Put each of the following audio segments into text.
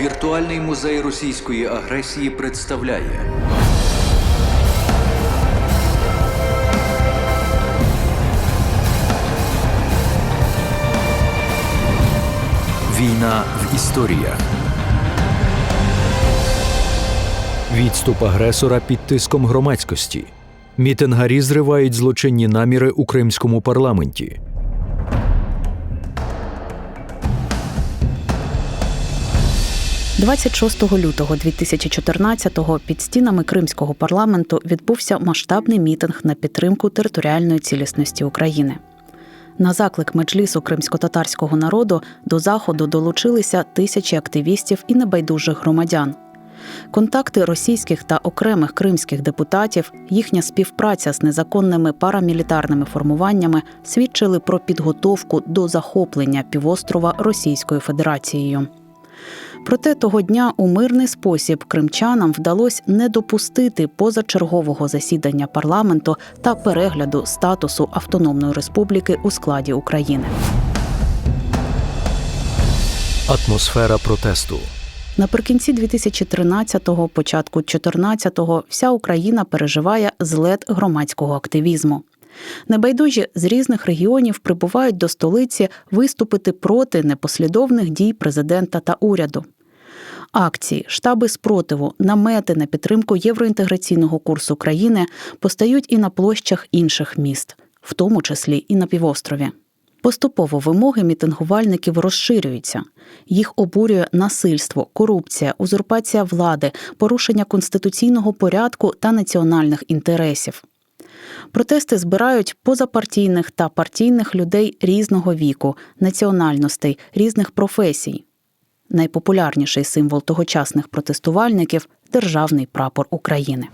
Віртуальний музей російської агресії представляє Війна в історіях. Відступ агресора під тиском громадськості. Мітингарі зривають злочинні наміри у кримському парламенті. – 26 лютого 2014-го під стінами Кримського парламенту відбувся масштабний мітинг на підтримку територіальної цілісності України. На заклик меджлісу кримсько-татарського народу до заходу долучилися тисячі активістів і небайдужих громадян. Контакти російських та окремих кримських депутатів, їхня співпраця з незаконними парамілітарними формуваннями свідчили про підготовку до захоплення півострова Російською Федерацією. Проте того дня у мирний спосіб кримчанам вдалося не допустити позачергового засідання парламенту та перегляду статусу Автономної Республіки у складі України. Атмосфера протесту. Наприкінці 2013-го, початку 2014-го вся Україна переживає злет громадського активізму. Небайдужі з різних регіонів прибувають до столиці виступити проти непослідовних дій президента та уряду. Акції, штаби спротиву, намети на підтримку євроінтеграційного курсу країни постають і на площах інших міст, в тому числі і на півострові. Поступово вимоги мітингувальників розширюються. Їх обурює насильство, корупція, узурпація влади, порушення конституційного порядку та національних інтересів. Протести збирають позапартійних та партійних людей різного віку, національностей, різних професій. Найпопулярніший символ тогочасних протестувальників державний прапор України.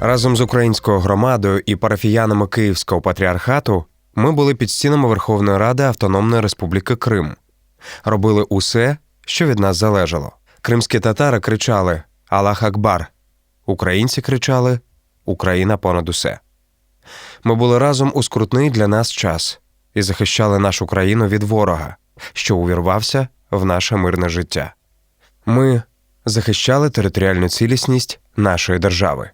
Разом з українською громадою і парафіянами Київського патріархату ми були під стінами Верховної Ради Автономної Республіки Крим. Робили усе, що від нас залежало. Кримські татари кричали Аллах Акбар. Українці кричали Україна понад усе. Ми були разом у скрутний для нас час і захищали нашу країну від ворога, що увірвався в наше мирне життя. Ми захищали територіальну цілісність нашої держави.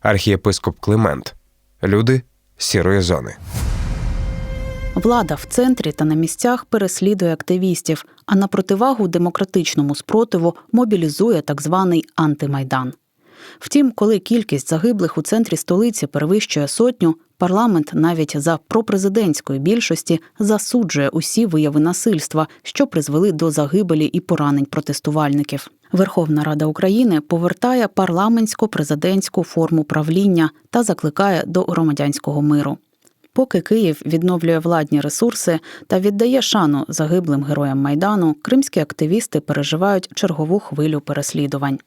Архієпископ Климент. Люди сірої зони. Влада в центрі та на місцях переслідує активістів, а на противагу демократичному спротиву мобілізує так званий антимайдан. Втім, коли кількість загиблих у центрі столиці перевищує сотню, парламент навіть за пропрезидентської більшості засуджує усі вияви насильства, що призвели до загибелі і поранень протестувальників. Верховна Рада України повертає парламентсько-президентську форму правління та закликає до громадянського миру. Поки Київ відновлює владні ресурси та віддає шану загиблим героям майдану, кримські активісти переживають чергову хвилю переслідувань.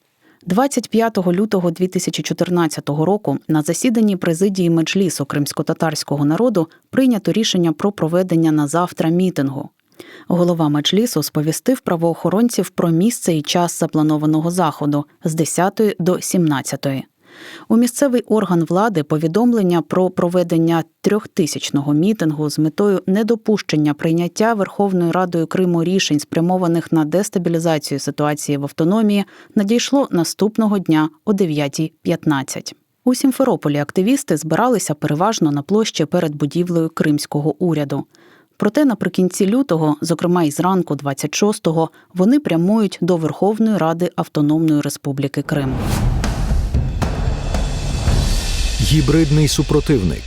25 лютого 2014 року на засіданні президії меджлісу кримсько-татарського народу прийнято рішення про проведення на завтра мітингу. Голова меджлісу сповістив правоохоронців про місце і час запланованого заходу з 10 до 17. У місцевий орган влади повідомлення про проведення трьохтисячного мітингу з метою недопущення прийняття Верховною Радою Криму рішень, спрямованих на дестабілізацію ситуації в автономії, надійшло наступного дня о 9.15. У Сімферополі активісти збиралися переважно на площі перед будівлею кримського уряду. Проте наприкінці лютого, зокрема й зранку 26-го, вони прямують до Верховної Ради Автономної Республіки Крим. Гібридний супротивник.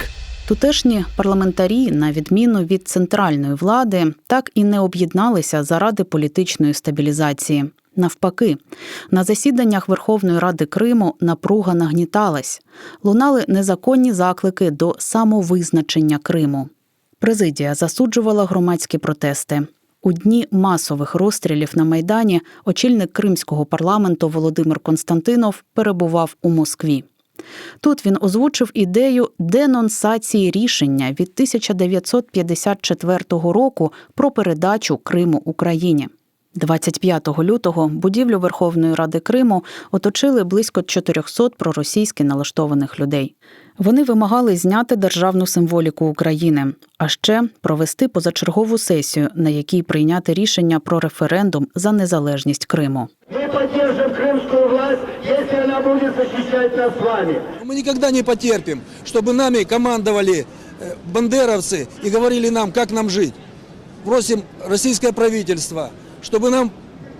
Тутешні парламентарі, на відміну від центральної влади, так і не об'єдналися заради політичної стабілізації. Навпаки, на засіданнях Верховної Ради Криму напруга нагніталась, лунали незаконні заклики до самовизначення Криму. Президія засуджувала громадські протести. У дні масових розстрілів на Майдані очільник кримського парламенту Володимир Константинов перебував у Москві. Тут він озвучив ідею денонсації рішення від 1954 року про передачу Криму Україні. 25 лютого будівлю Верховної Ради Криму оточили близько 400 проросійськи налаштованих людей. Вони вимагали зняти державну символіку України, а ще провести позачергову сесію, на якій прийняти рішення про референдум за незалежність Криму. Мы поддержим крымскую власть, если она будет защищать нас с вами. Мы никогда не потерпим, чтобы нами командовали э, бандеровцы и говорили нам, как нам жить. Просим российское правительство, чтобы нам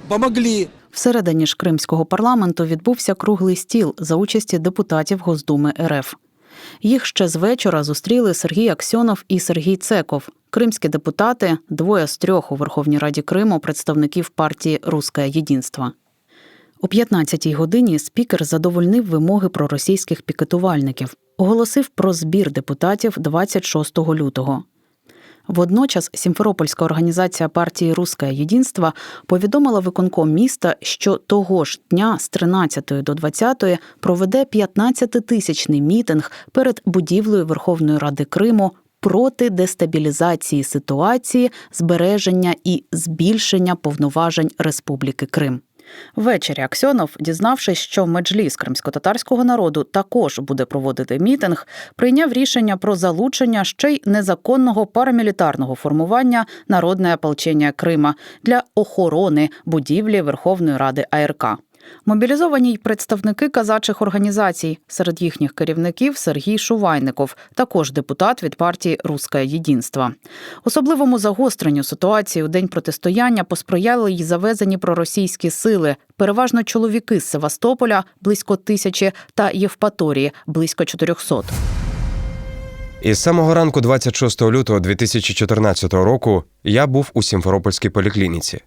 помогли. Всередині ж кримського парламенту відбувся круглий стіл за участі депутатів Госдуми РФ. Їх ще з вечора зустріли Сергій Аксьонов і Сергій Цеков, кримські депутати, двоє з трьох у Верховній Раді Криму представників партії Руське Єдинство. О 15-й годині спікер задовольнив вимоги проросійських пікетувальників, оголосив про збір депутатів 26 лютого. Водночас Сімферопольська організація партії Русське Єдинство повідомила виконком міста, що того ж дня з 13 до 20 проведе 15-тисячний мітинг перед будівлею Верховної Ради Криму проти дестабілізації ситуації, збереження і збільшення повноважень Республіки Крим. Ввечері Аксьонов, дізнавшись, що меджліс кримсько-татарського народу також буде проводити мітинг, прийняв рішення про залучення ще й незаконного парамілітарного формування народне ополчення Крима для охорони будівлі Верховної Ради АРК. Мобілізовані й представники казачих організацій. Серед їхніх керівників Сергій Шувайников, також депутат від партії Русське Єдинство. Особливому загостренню ситуації у день протистояння посприяли й завезені проросійські сили, переважно чоловіки з Севастополя близько тисячі та Євпаторії близько 400. Із самого ранку 26 лютого 2014 року я був у Сімферопольській поліклініці.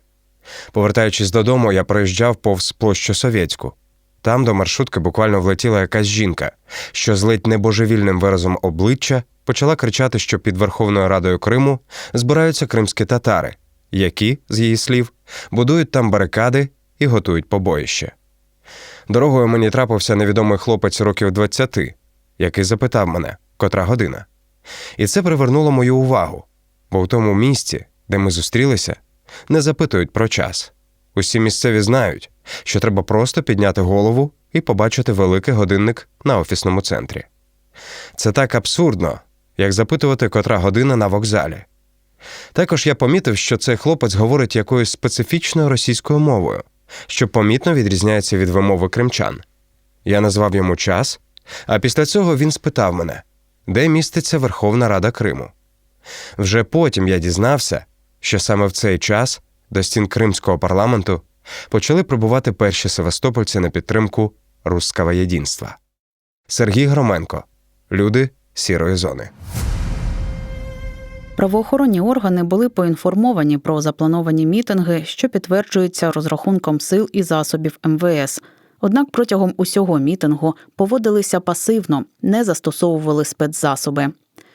Повертаючись додому, я проїжджав повз площу Совєтську. Там до маршрутки буквально влетіла якась жінка, що з ледь небожевільним виразом обличчя почала кричати, що під Верховною Радою Криму збираються кримські татари, які, з її слів, будують там барикади і готують побоїще. Дорогою мені трапився невідомий хлопець років 20, який запитав мене, котра година. І це привернуло мою увагу, бо в тому місці, де ми зустрілися, не запитують про час. Усі місцеві знають, що треба просто підняти голову і побачити великий годинник на офісному центрі. Це так абсурдно, як запитувати, котра година на вокзалі. Також я помітив, що цей хлопець говорить якоюсь специфічною російською мовою, що помітно відрізняється від вимови кримчан. Я назвав йому час, а після цього він спитав мене, де міститься Верховна Рада Криму. Вже потім я дізнався, що саме в цей час до стін Кримського парламенту почали прибувати перші севастопольці на підтримку Русского єдинства. Сергій Громенко. Люди сірої зони. Правоохоронні органи були поінформовані про заплановані мітинги, що підтверджуються розрахунком сил і засобів МВС. Однак протягом усього мітингу поводилися пасивно, не застосовували спецзасоби.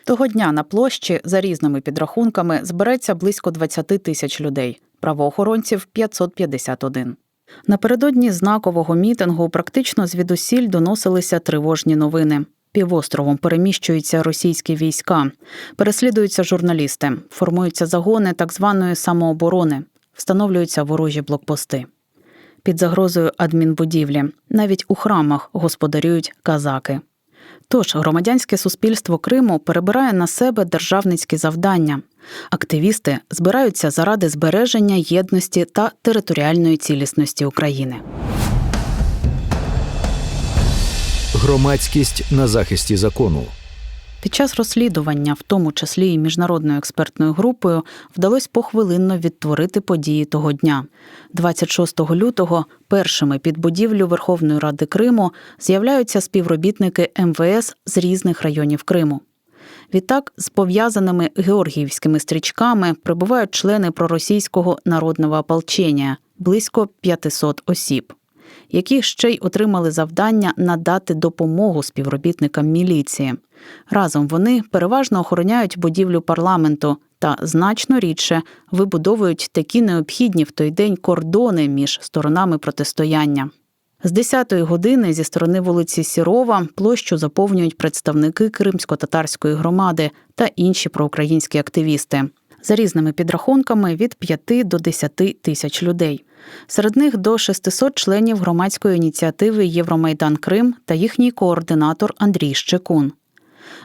Того дня на площі за різними підрахунками збереться близько 20 тисяч людей, правоохоронців 551. Напередодні знакового мітингу практично звідусіль доносилися тривожні новини. Півостровом переміщуються російські війська, переслідуються журналісти, формуються загони так званої самооборони, встановлюються ворожі блокпости. Під загрозою адмінбудівлі навіть у храмах господарюють казаки. Тож громадянське суспільство Криму перебирає на себе державницькі завдання. Активісти збираються заради збереження єдності та територіальної цілісності України. Громадськість на захисті закону. Під час розслідування, в тому числі і міжнародною експертною групою, вдалося похвилинно відтворити події того дня. 26 лютого першими під будівлю Верховної Ради Криму з'являються співробітники МВС з різних районів Криму. Відтак, з пов'язаними георгіївськими стрічками прибувають члени проросійського народного ополчення – близько 500 осіб, які ще й отримали завдання надати допомогу співробітникам міліції. Разом вони переважно охороняють будівлю парламенту та значно рідше вибудовують такі необхідні в той день кордони між сторонами протистояння. З 10-ї години зі сторони вулиці Сірова площу заповнюють представники кримсько-татарської громади та інші проукраїнські активісти. За різними підрахунками від 5 до 10 тисяч людей. Серед них до 600 членів громадської ініціативи Євромайдан Крим та їхній координатор Андрій Щекун.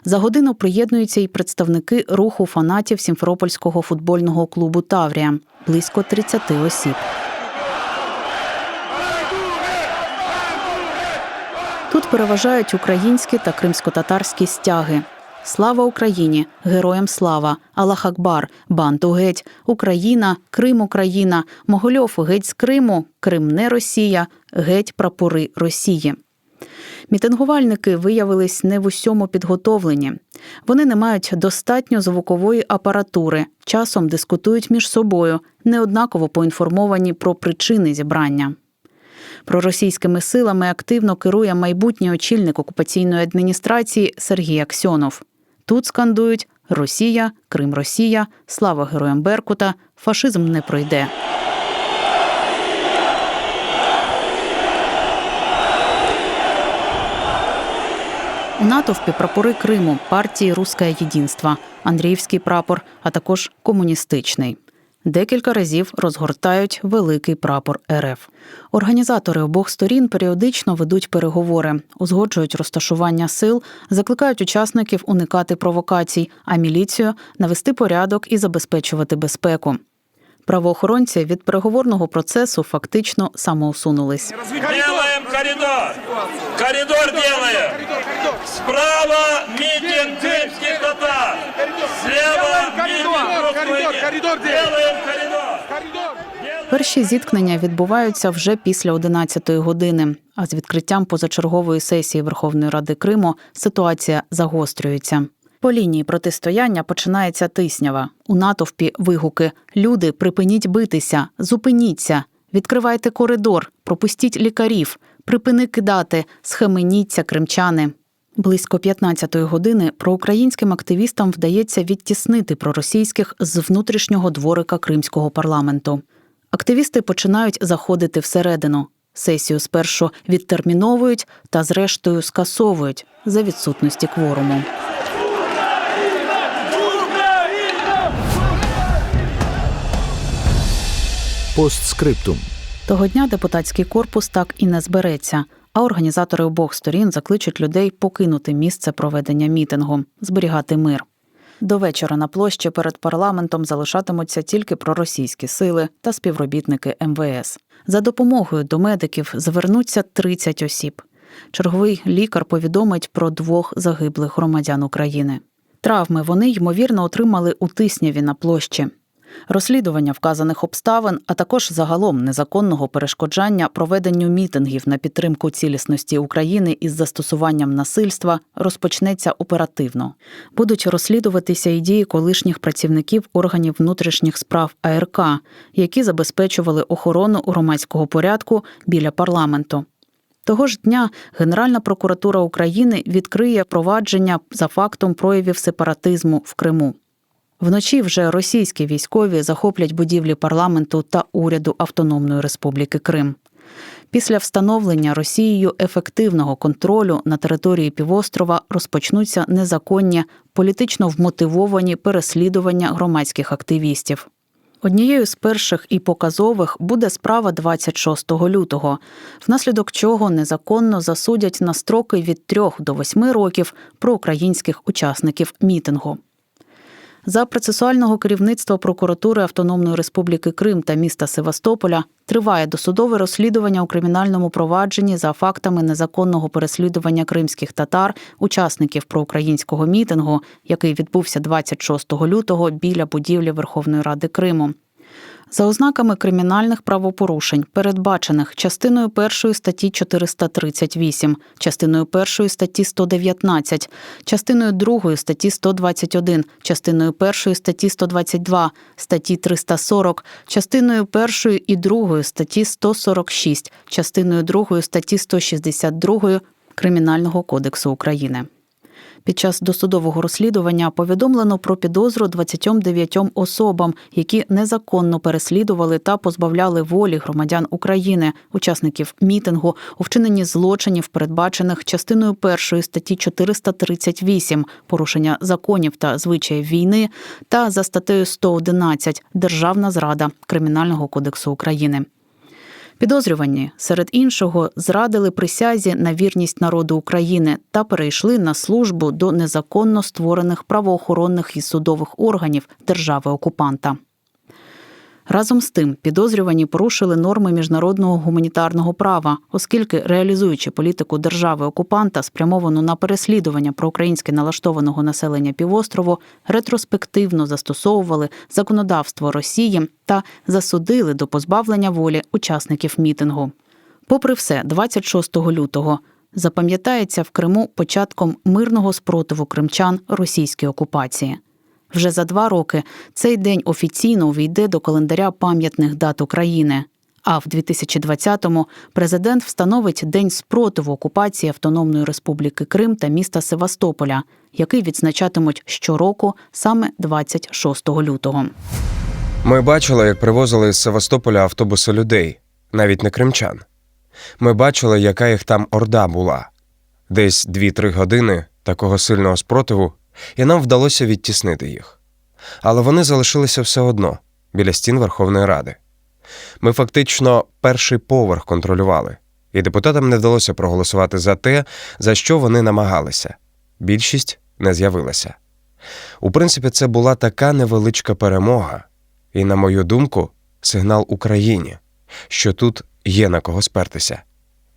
За годину приєднуються і представники руху фанатів Сімферопольського футбольного клубу Таврія близько 30 осіб. Тут переважають українські та кримсько-татарські стяги. Слава Україні! Героям слава! Аллах Акбар! Банту геть! Україна! Крим Україна! Могольов геть з Криму! Крим не Росія! Геть прапори Росії! Мітингувальники виявились не в усьому підготовлені. Вони не мають достатньо звукової апаратури, часом дискутують між собою, неоднаково поінформовані про причини зібрання. Проросійськими силами активно керує майбутній очільник окупаційної адміністрації Сергій Аксьонов. Тут скандують Росія, Крим Росія, слава героям Беркута, фашизм не пройде. У натовпі прапори Криму, партії Руське єдінство, Андріївський прапор, а також комуністичний. Декілька разів розгортають великий прапор РФ. Організатори обох сторін періодично ведуть переговори, узгоджують розташування сил, закликають учасників уникати провокацій, а міліцію навести порядок і забезпечувати безпеку. Правоохоронці від переговорного процесу фактично самоусунулись. Делаем коридор. Коридор делаем. Справа митинг крымских татар. Слева митинг русских. Делаем коридор. Перші зіткнення відбуваються вже після 11-ї години. А з відкриттям позачергової сесії Верховної Ради Криму ситуація загострюється. По лінії протистояння починається тиснява. У натовпі вигуки: люди, припиніть битися, зупиніться, відкривайте коридор, пропустіть лікарів, припини кидати, схаменіться, кримчани. Близько 15-ї години проукраїнським активістам вдається відтіснити проросійських з внутрішнього дворика кримського парламенту. Активісти починають заходити всередину. Сесію спершу відтерміновують та зрештою скасовують за відсутності кворуму. Постскриптум. Того дня депутатський корпус так і не збереться, а організатори обох сторін закличуть людей покинути місце проведення мітингу, зберігати мир. До вечора на площі перед парламентом залишатимуться тільки проросійські сили та співробітники МВС. За допомогою до медиків звернуться 30 осіб. Черговий лікар повідомить про двох загиблих громадян України. Травми вони ймовірно отримали у тисняві на площі. Розслідування вказаних обставин, а також загалом незаконного перешкоджання проведенню мітингів на підтримку цілісності України із застосуванням насильства розпочнеться оперативно. Будуть розслідуватися і дії колишніх працівників органів внутрішніх справ АРК, які забезпечували охорону громадського порядку біля парламенту. Того ж дня Генеральна прокуратура України відкриє провадження за фактом проявів сепаратизму в Криму. Вночі вже російські військові захоплять будівлі парламенту та уряду Автономної Республіки Крим. Після встановлення Росією ефективного контролю на території півострова розпочнуться незаконні, політично вмотивовані переслідування громадських активістів. Однією з перших і показових буде справа 26 лютого, внаслідок чого незаконно засудять на строки від 3 до 8 років проукраїнських учасників мітингу. За процесуального керівництва прокуратури Автономної Республіки Крим та міста Севастополя триває досудове розслідування у кримінальному провадженні за фактами незаконного переслідування кримських татар, учасників проукраїнського мітингу, який відбувся 26 лютого біля будівлі Верховної Ради Криму. За ознаками кримінальних правопорушень, передбачених частиною 1 статті 438, частиною 1 статті 119, частиною 2 статті 121, частиною 1 статті 122, статті 340, частиною 1 і 2 статті 146, частиною 2 статті 162 Кримінального кодексу України. Під час досудового розслідування повідомлено про підозру 29 особам, які незаконно переслідували та позбавляли волі громадян України, учасників мітингу у вчиненні злочинів, передбачених частиною 1 статті 438 порушення законів та звичаїв війни, та за статтею 111 Державна зрада Кримінального кодексу України. Підозрювані серед іншого зрадили присязі на вірність народу України та перейшли на службу до незаконно створених правоохоронних і судових органів держави окупанта. Разом з тим, підозрювані порушили норми міжнародного гуманітарного права, оскільки, реалізуючи політику держави окупанта, спрямовану на переслідування проукраїнськи налаштованого населення півострову, ретроспективно застосовували законодавство Росії та засудили до позбавлення волі учасників мітингу. Попри все, 26 лютого запам'ятається в Криму початком мирного спротиву кримчан російській окупації. Вже за два роки цей день офіційно увійде до календаря пам'ятних дат України. А в 2020-му президент встановить День спротиву окупації Автономної Республіки Крим та міста Севастополя, який відзначатимуть щороку саме 26 лютого. Ми бачили, як привозили з Севастополя автобуси людей, навіть не кримчан. Ми бачили, яка їх там орда була. Десь 2-3 години такого сильного спротиву, і нам вдалося відтіснити їх. Але вони залишилися все одно біля стін Верховної Ради. Ми фактично перший поверх контролювали, і депутатам не вдалося проголосувати за те, за що вони намагалися. Більшість не з'явилася. У принципі, це була така невеличка перемога, і, на мою думку, сигнал Україні, що тут є на кого спертися,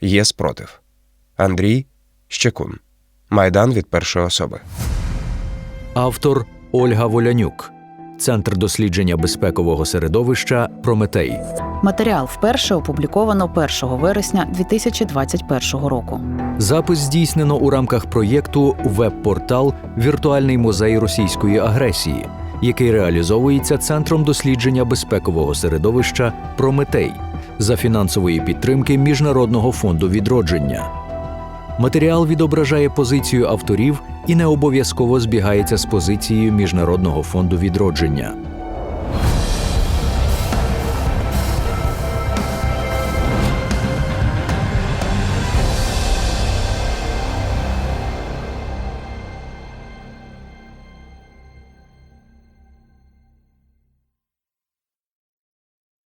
є спротив. Андрій Щекун. Майдан від першої особи. Автор Ольга Волянюк, Центр дослідження безпекового середовища Прометей. Матеріал вперше опубліковано 1 вересня 2021 року. Запис здійснено у рамках проєкту Веб-портал Віртуальний музей російської агресії, який реалізовується Центром дослідження безпекового середовища Прометей за фінансової підтримки Міжнародного фонду відродження. Матеріал відображає позицію авторів і не обов'язково збігається з позицією Міжнародного фонду відродження.